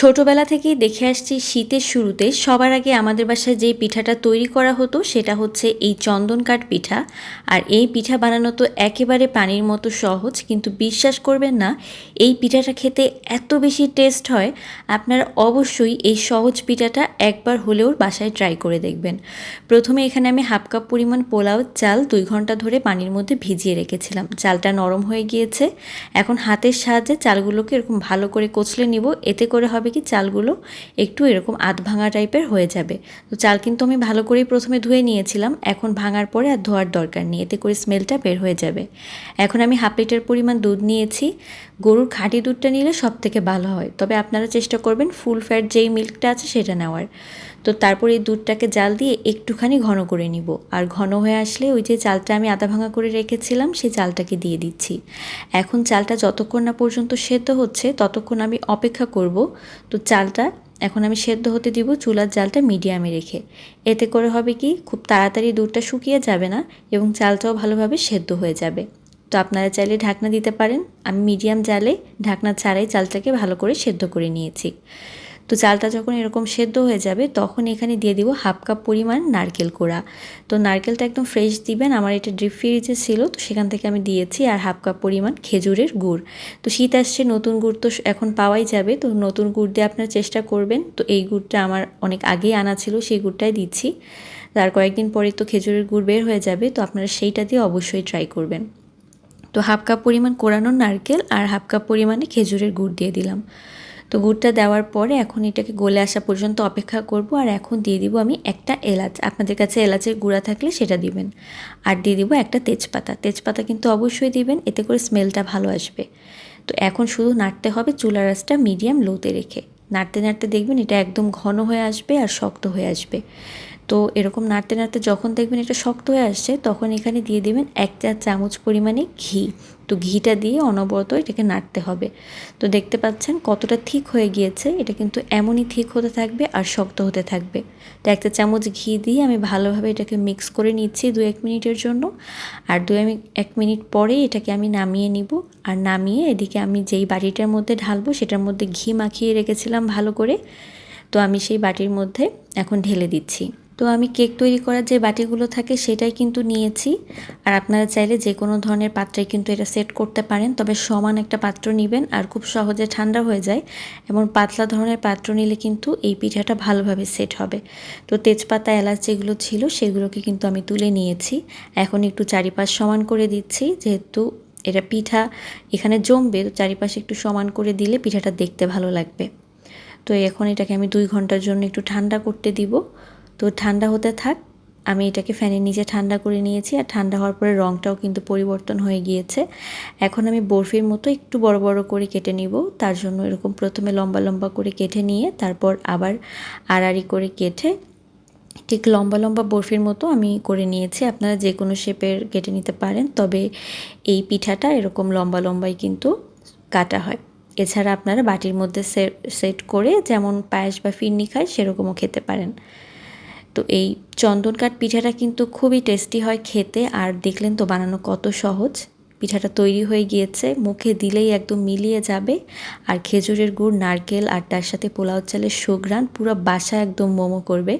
ছোটোবেলা থেকেই দেখে আসছি, শীতের শুরুতে সবার আগে আমাদের বাসায় যে পিঠাটা তৈরি করা হতো সেটা হচ্ছে এই চন্দন কাঠ পিঠা। আর এই পিঠা বানানো তো একেবারে পানির মতো সহজ, কিন্তু বিশ্বাস করবেন না, এই পিঠাটা খেতে এত বেশি টেস্ট হয়, আপনারা অবশ্যই এই সহজ পিঠাটা একবার হলেও বাসায় ট্রাই করে দেখবেন। প্রথমে এখানে আমি হাফ কাপ পরিমাণ পোলাও চাল দুই ঘণ্টা ধরে পানির মধ্যে ভিজিয়ে রেখেছিলাম। চালটা নরম হয়ে গিয়েছে, এখন হাতের সাহায্যে চালগুলোকে এরকম ভালো করে কচলে নিব, এতে করে হবে কি চালগুলো একটু এরকম আধ ভাঙা টাইপের হয়ে যাবে। তো চাল কিন্তু আমি ভালো করেই প্রথমে ধুয়ে নিয়েছিলাম, এখন ভাঙার পরে আর ধোয়ার দরকার নেই, এতে করে স্মেলটা বের হয়ে যাবে। এখন আমি হাফ লিটার পরিমাণ দুধ নিয়েছি, গরুর খাঁটি দুধটা নিলে সব থেকে ভালো হয়। তবে আপনারা চেষ্টা করবেন ফুল ফ্যাট যেই মিল্কটা আছে সেটা নেওয়ার। তো তারপর এই দুধটাকে জাল দিয়ে একটুখানি ঘন করে নিব। আর ঘন হয়ে আসলে ওই যে চালটা আমি আদা ভাঙা করে রেখেছিলাম, সেই চালটাকে দিয়ে দিচ্ছি। এখন চালটা যতক্ষণ না পর্যন্ত সেদ্ধ হচ্ছে, ততক্ষণ আমি অপেক্ষা করব। তো চালটা এখন আমি সেদ্ধ হতে দিব চুলার জালটা মিডিয়ামে রেখে। এতে করে হবে কি, খুব তাড়াতাড়ি দুধটা শুকিয়ে যাবে না এবং চালটাও ভালোভাবে সেদ্ধ হয়ে যাবে। তো আপনারা চাইলে ঢাকনা দিতে পারেন। আমি মিডিয়াম জালে ঢাকনা ছাড়াই চালটাকে ভালো করে সেদ্ধ করে নিয়েছি। তো চালটা যখন এরকম সেদ্ধ হয়ে যাবে, তখন এখানে দিয়ে দিব হাফ কাপ পরিমাণ নারকেল কোড়া। তো নারকেলটা একদম ফ্রেশ দিবেন, আমার এটা ড্রিপ ফ্রিজে ছিল, তো সেখান থেকে আমি দিয়েছি আর হাফ কাপ পরিমাণ খেজুরের গুড়। তো শীত আসছে, নতুন গুড় তো এখন পাওয়াই যাবে, তো নতুন গুড় দিয়ে আপনার চেষ্টা করবেন। তো এই গুড়টা আমার অনেক আগেই আনা ছিল, সেই গুড়টাই দিচ্ছি। তার কয়েকদিন পরে তো খেজুরের গুড় বের হয়ে যাবে, তো আপনারা সেইটা দিয়ে অবশ্যই ট্রাই করবেন। তো হাফ কাপ পরিমাণ কোরানো নারকেল আর হাফ কাপ পরিমাণে খেজুরের গুড় দিয়ে দিলাম। তো গুড়টা দেওয়ার পরে এখন এটাকে গলে আসা পর্যন্ত অপেক্ষা করব আর এখন দিয়ে দিব আমি একটা এলাচ। আপনাদের কাছে এলাচের গুঁড়া থাকলে সেটা দিবেন। আর দিয়ে দিব একটা তেজপাতা। তেজপাতা কিন্তু অবশ্যই দিবেন, এতে করে স্মেলটা ভালো আসবে। তো এখন শুধু নাড়তে হবে চুলার আঁচটা মিডিয়াম লোতে রেখে। নাড়তে নাড়তে দেখবেন এটা একদম ঘন হয়ে আসবে আর শক্ত হয়ে আসবে। তো এরকম নাড়তে নাড়তে যখন দেখবেন এটা শক্ত হয়ে আসছে, তখন এখানে দিয়ে দেবেন এক চার চামচ পরিমাণে ঘি। তো ঘিটা দিয়ে অনবরত এটাকে নাড়তে হবে। তো দেখতে পাচ্ছেন কতটা ঠিক হয়ে গিয়েছে, এটা কিন্তু এমনই ঠিক হতে থাকবে আর শক্ত হতে থাকবে। তো একটা চামচ ঘি দিয়ে আমি ভালোভাবে এটাকে মিক্স করে নিচ্ছি দু এক মিনিটের জন্য। আর দু এক মিনিট পরেই এটাকে আমি নামিয়ে নিব। আর নামিয়ে এদিকে আমি যেই বাটিটার মধ্যে ঢালবো, সেটার মধ্যে ঘি মাখিয়ে রেখেছিলাম ভালো করে। তো আমি সেই বাটির মধ্যে এখন ঢেলে দিচ্ছি। তো আমি কেক তৈরি করার যে বাটিগুলো থাকে সেটাই কিন্তু নিয়েছি। আর আপনারা চাইলে যে কোনো ধরনের পাত্রে কিন্তু এটা সেট করতে পারেন, তবে সমান একটা পাত্র নেবেন আর খুব সহজে ঠান্ডা হয়ে যায় এমন পাতলা ধরনের পাত্র নিলে কিন্তু এই পিঠাটা ভালোভাবে সেট হবে। তো তেজপাতা, এলাচ যেগুলো ছিল সেগুলোকে কিন্তু আমি তুলে নিয়েছি। এখন একটু চারিপাশ সমান করে দিচ্ছি, যেহেতু এটা পিঠা এখানে জমবে, তো চারিপাশে একটু সমান করে দিলে পিঠাটা দেখতে ভালো লাগবে। তো এখন এটাকে আমি দুই ঘণ্টার জন্য একটু ঠান্ডা করতে দিব। তো ঠান্ডা হতে থাক, আমি এটাকে ফ্যানের নিচে ঠান্ডা করে নিয়েছি আর ঠান্ডা হওয়ার পরে রঙটাও কিন্তু পরিবর্তন হয়ে গিয়েছে। এখন আমি বরফির মতো একটু বড় বড় করে কেটে নিব, তার জন্য এরকম প্রথমে লম্বা লম্বা করে কেটে নিয়ে তারপর আবার আড়াআড়ি করে কেটে ঠিক লম্বা লম্বা বরফির মতো আমি করে নিয়েছি। আপনারা যে কোনো শেপের কেটে নিতে পারেন, তবে এই পিঠাটা এরকম লম্বা লম্বাই কিন্তু কাটা হয়। এছাড়া আপনারা বাটির মধ্যে সেট করে যেমন পায়েস বা ফিরনি খায় সেরকমও খেতে পারেন। তো এই চন্দন কাঠ পিঠাটা কিন্তু খুবই টেস্টি হয় খেতে। আর দেখলেন তো বানানো কত সহজ। পিঠাটা তৈরি হয়ে গিয়েছে, মুখে দিলেই একদম মিলিয়ে যাবে। আর খেজুরের গুড়, নারকেল আর তার সাথে পোলাও চালের সুগ্রান পুরো বাসা একদম মোমো করবে।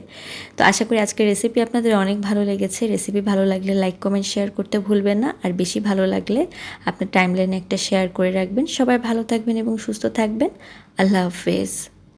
তো আশা করি আজকের রেসিপি আপনাদের অনেক ভালো লেগেছে। রেসিপি ভালো লাগলে লাইক কমেন্ট শেয়ার করতে ভুলবেন না। আর বেশি ভালো লাগলে আপনার টাইমলাইনে একটা শেয়ার করে রাখবেন। সবাই ভালো থাকবেন এবং সুস্থ থাকবেন। আল্লাহ হাফেজ।